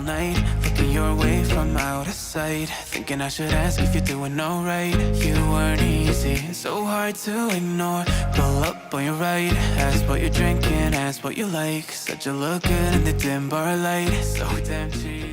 all night, looking your way from out of sight. Thinking I should ask if you're doing alright. You weren't easy, so hard to ignore. Pull up on your right, ask what you're drinking, ask what you like. Said you look good in the dim bar light, so damn cheesy.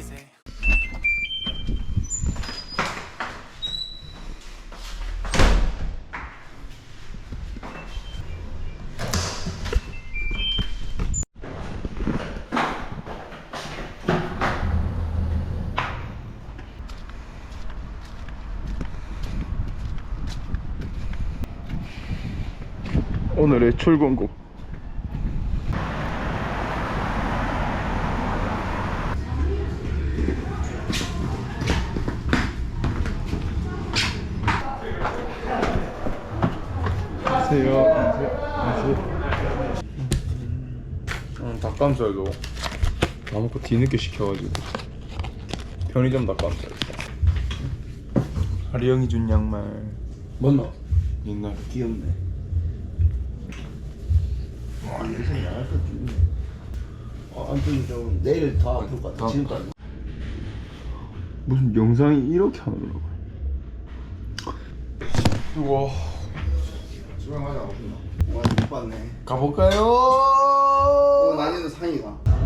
오늘의 출근곡 안녕하세요. 안녕하세요 음, 닭가슴살도 다 먹고 뒤늦게 시켜가지고. 편의점 닭가슴살 하리영이 준 양말. 뭔노? 옛날. 귀엽네. 와, 것 같네. 어, 아무튼 좀 내일 더 아플 것 같아. 아. 지금도 안 무슨 영상이 이렇게 하더라고요. 우와. 수강하자 오셨나? 와, 못 봤네. 가볼까요? 어, 낮에는 상이가.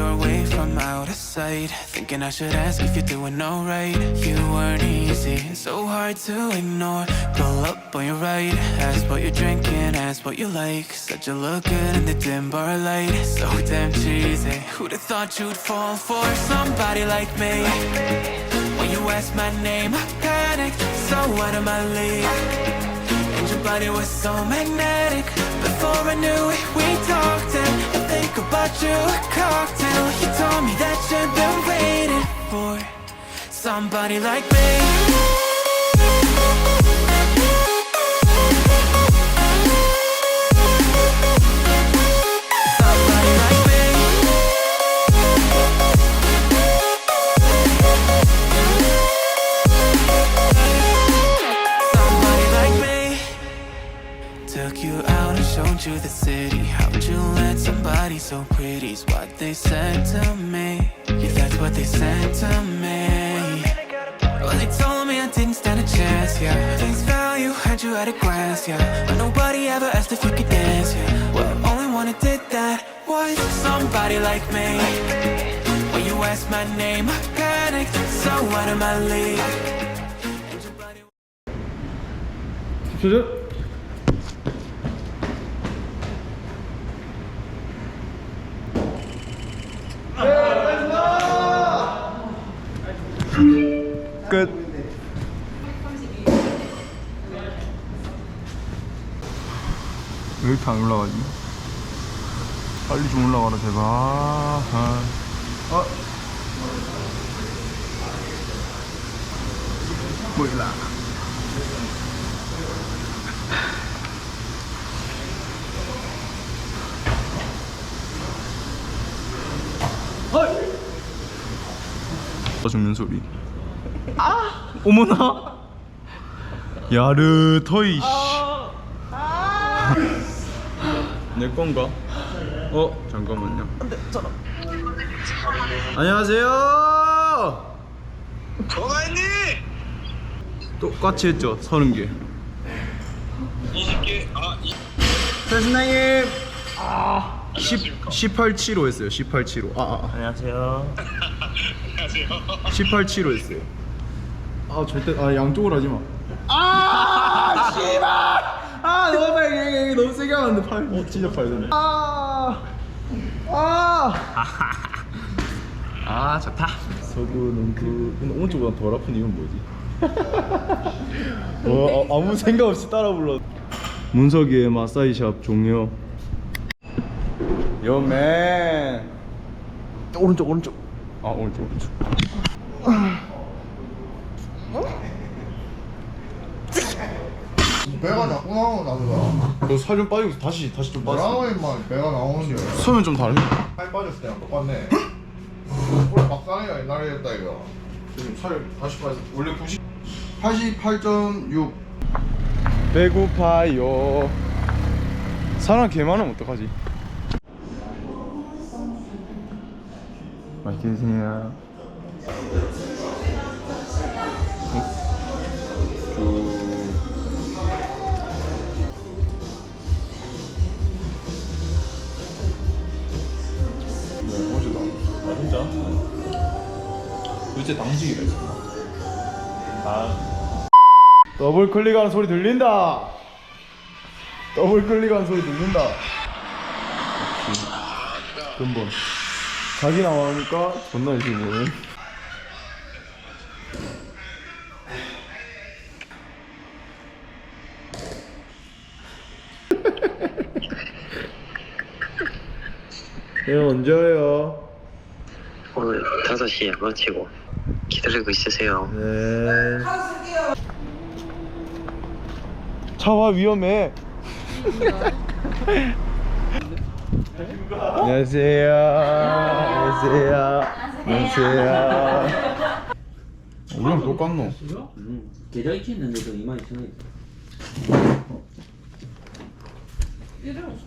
Your way from out of sight. Thinking I should ask if you're doing alright. You weren't easy, so hard to ignore. Pull up on your right, ask what you're drinking, ask what you like. Said you look good in the dim bar light. So damn cheesy. Who'd have thought you'd fall for somebody like me? When you asked my name, I panicked. So out of my league. And your body was so magnetic Before I knew it, we talked And I about you, a cocktail. You told me that you've been waiting for Somebody like me told me I didn't stand a chance, yeah. Face value, had you at a glance, yeah. But nobody ever asked if you could dance, yeah. Well, only one who did that was somebody like me. When you asked my name, I panicked So out of my league. And your 왜 이렇게 안 올라가지? 빨리 좀 올라가라 제발. 아. 어. 몰라. 죽는 소리. 아! 어머나. 야르 터이. 내 건가? 어 잠깐만요. 안녕하세요. 전화했니? 똑같이 했죠 서른 개. 20개 아 이, 선생님. 아. 10 18치로 했어요. 18치로. 아, 아, 아. 안녕하세요 18치로 했어요. 아 절대 아 양쪽으로 하지 마. 아 씨발. 아 너무 빨개 너무 세게 하면 팔 어, 진짜 팔 아. 아. 아 좋다 서구 농구 근데 오른쪽보다 덜 아픈 이유는 뭐지? 어, 아, 아무 생각 없이 따라 불러. 문석이의 마사지샵 종료 요맨 오른쪽 오른쪽 아 오른쪽 오른쪽 배가 자꾸 나오나 보다. 너살 좀 빠지고 다시 다시 좀 빠졌어 뭐라고 임마 배가 나오는데. 손은 좀 다르네 살 빠졌을 때랑 똑같네. 우리 박상이가 옛날에 했다 이거. 지금 살 다시 빠졌어 원래 90 88.6. 배고파요 사람 개 많으면 어떡하지 맛있게 드세요 도대체 당직이래 아. 더블 클릭하는 소리 들린다. 더블 클릭하는 소리 들린다. 역시 근본. 자기 나오니까 존나 열심히 보네 예 언제 와요? 오늘 5시에 마치고 기다리고 있으세요. 네. 차와 위험해. 안녕하세요. 안녕하세요. 안녕하세요. 우리랑 똑같노? 계좌 이체 있는데도 2만 2천 원.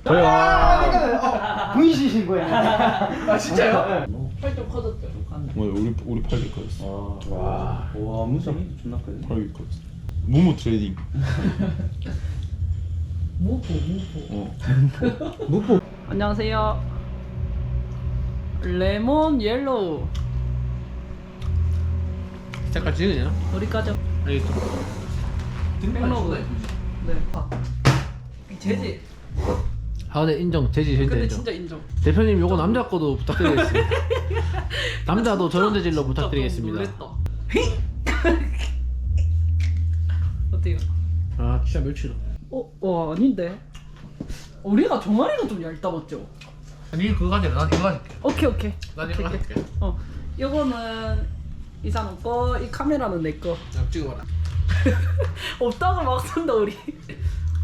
저희가 분이신 거야. 팔 좀 커졌죠. 뭐 우리 우리 팔기 커졌어. 아, 와, 와 무슨 네. 존나 커요. 팔기 커졌어. 무무 트레이딩. 무포 무포. 어. 무포. 안녕하세요. 레몬 옐로우. 잠깐 찍으냐? 우리까지. 알겠어. 등록. 아, 네. 아, 재질. 4대 인정 재질 아, 진짜 근데 진짜 인정. 대표님 요거 남자 거도 부탁드리겠습니다 남자도 저런 재질로 진짜 부탁드리겠습니다 놀랬다. 어때요? 아 진짜 멸치다 어, 어 아닌데. 어, 우리가 종아리가 좀 얇다 맞죠? 아니 그거 가져라 난 이거 가질게 오케이 오케이. 난 이거 가질게 어, 요거는 이상 거이 카메라는 내 거. 야, 찍어봐라 없다고 막 쓴다 우리.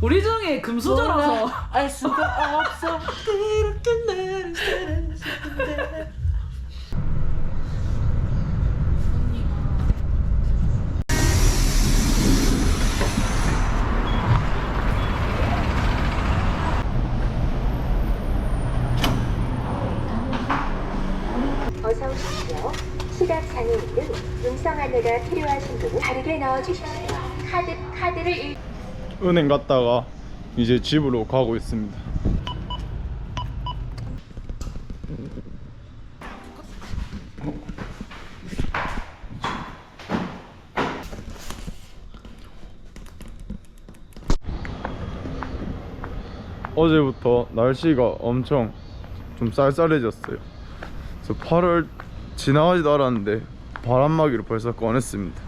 우리 중에 금수저라서 알 수가 없어. 이렇게 나를 어서 오십시오. 시각 장애인 등 음성 안내가 필요하신 분은 다르게 넣어주십시오. 카드 카드를 일... 은행 갔다가 이제 집으로 가고 있습니다. 어제부터 날씨가 엄청 좀 쌀쌀해졌어요. 그래서 8월 지나가지도 않았는데 바람막이를 벌써 꺼냈습니다.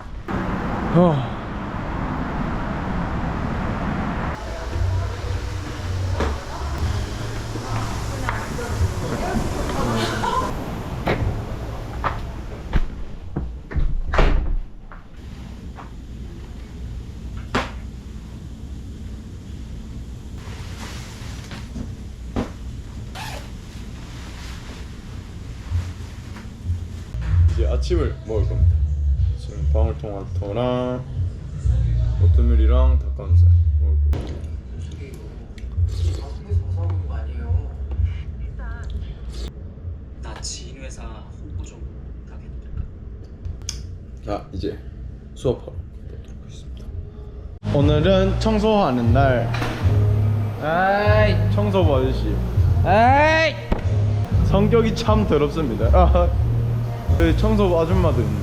이제 아침을 먹을 겁니다. 지금 방울토마토랑 오트밀이랑 닭가슴살 먹을 거예요. 나 지인 회사 홍보 좀 하겠다. 자 이제 수업하러 가도록 하겠습니다. 오늘은 청소하는 날. 아이 청소부 아저씨. 아이 성격이 참 더럽습니다. 아, 여기 청소부 아줌마도 있네.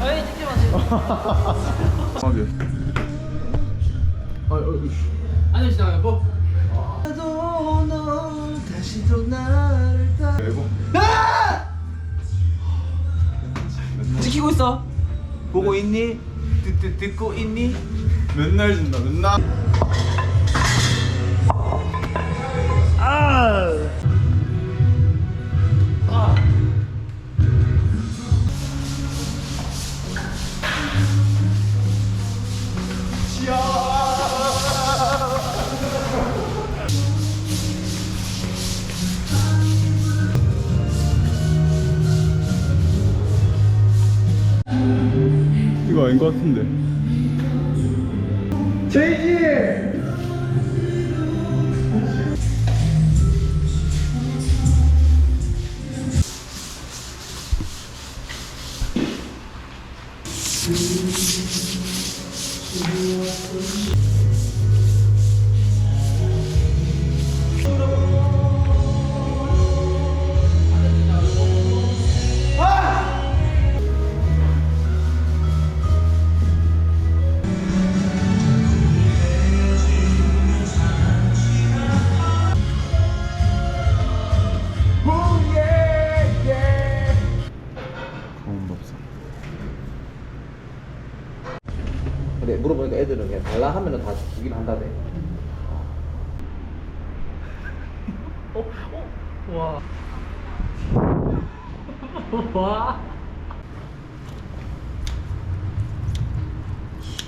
어이 찍지 마세요. 아, 어, 이씨. 안녕하세요. 뭐? 이거 찍히고 있어. 보고 있니? 듣, 듣, 듣고 있니? 맨날 진다 맨날 아닌 것 같은데. 제이지 와. 와.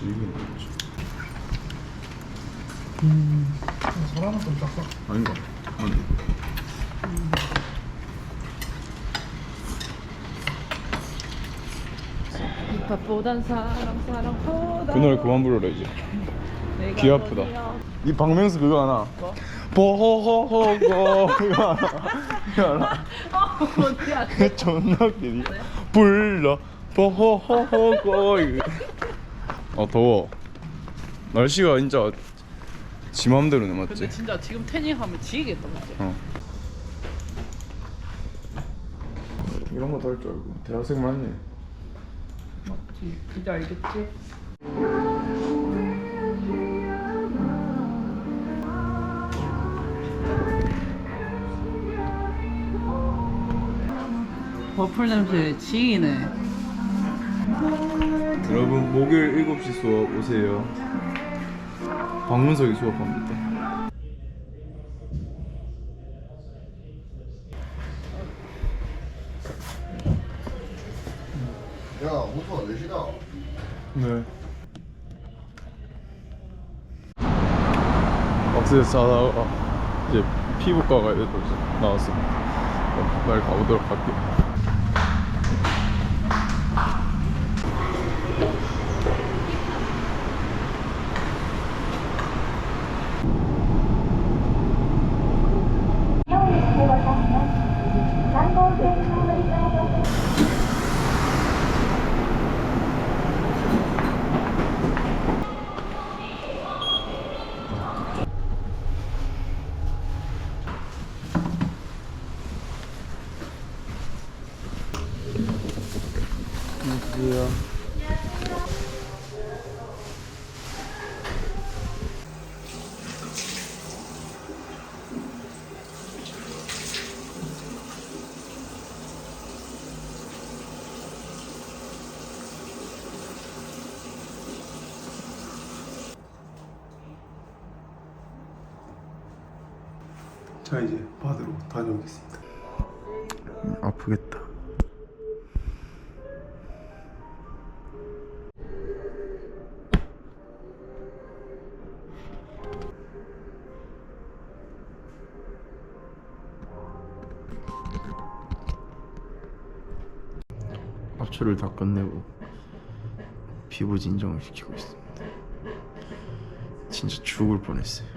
이게 뭐지? 사람은 좀 작아. 아닌가? 아니 힙합보단 사랑 사랑보다 그 노래 그만 부르라 이제 귀 아프다. 이 박명수 그거 하나 보호호호 이거 하나 이거 하나 어, 어디야 존나 웃기니 불러 보호호호 아 더워 날씨가 진짜 지 맘대로네 맞지? 근데 진짜 지금 태닝하면 지겠다 맞지? 어. 이런 거더할줄 알고 대학생 맞네 맞지 진짜 알겠지? 버플 냄새 지기네. 여러분 목요일 7시 수업 오세요. 박문석이 수업합니다. 야, 무서워, 내시다. 네. 박스에서 자다가 이제 피부과 가야 돼서 나왔어 어, 빨리 가보도록 할게요 자 이제 받으러 다녀오겠습니다. 아프겠다 압출을 다 끝내고 피부 진정을 시키고 있습니다 진짜 죽을 뻔했어요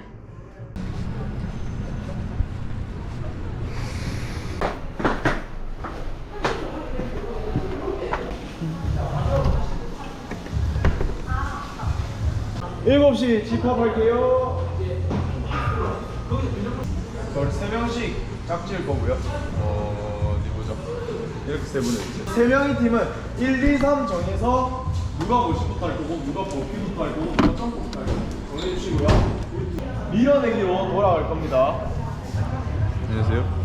일곱 시 집합할게요. 저희 세 명씩 짝지을 거고요. 어, 어디 보자. 이렇게 세 분을 이제. 세 명의 팀은 1, 2, 3 정해서 누가 50부터 할 거고, 누가 버피부터 할 거고, 누가 점프부터 할 거고 정해주시고요. 밀어내기로 돌아갈 겁니다. 안녕하세요.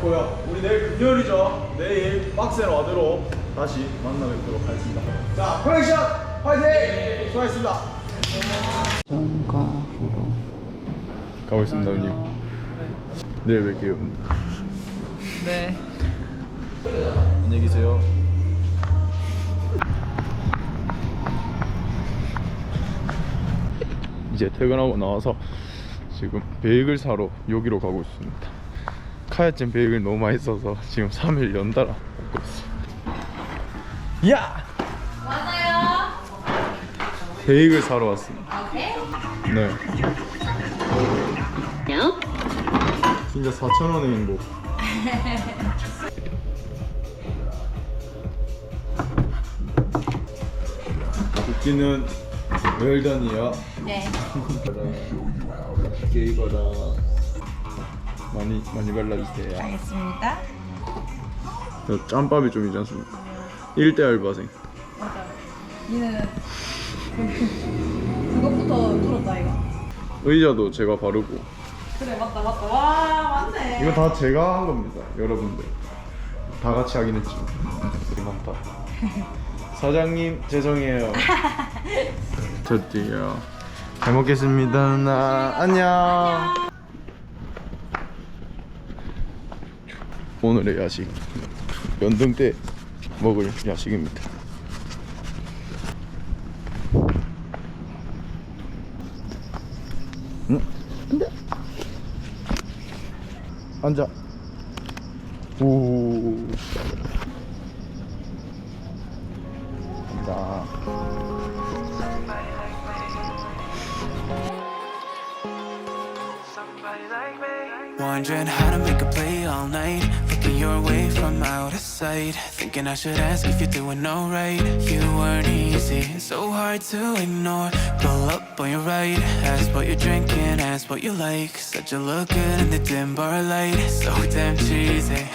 고요 우리 내일 금요일이죠 내일 빡센 와드로 다시 만나뵙도록 하겠습니다 자 커넥션 화이팅 수고하셨습니다 가고 있습니다 형님 내일 뵐게요 네. 안녕히 계세요. 이제 퇴근하고 나와서 지금 베이글 사러 여기로 가고 있습니다. 카야찜 베이글 너무 맛있어서 지금 3일 연달아 먹고 있어요 야! 맞아요. 베이글 사러 왔습니다. 네 진짜 4,000원의 행복 웃기는 웰던이요. 네. 게이거라 많이 많이 발라주세요. 알겠습니다. 저 짬밥이 좀 있지 않습니까? 1대 알바생. 니는 그것부터 들었다 이거. 의자도 제가 바르고 그래 맞다 맞다. 와 맞네. 이거 다 제가 한 겁니다, 여러분들. 다 같이 하긴 했지만 우리 많다. 사장님 죄송해요. 저도요. 잘 먹겠습니다, 누나. 안녕. 오늘의 야식 연등 때 먹을 야식입니다. 앉아. 오. 간다. Wondering how to make a play all night. Looking your way from out of Thinking I should ask if you're doing alright. You weren't easy, so hard to ignore. Pull up on your right. Ask what you're drinking, ask what you like. Said you look good in the dim bar light. So damn cheesy.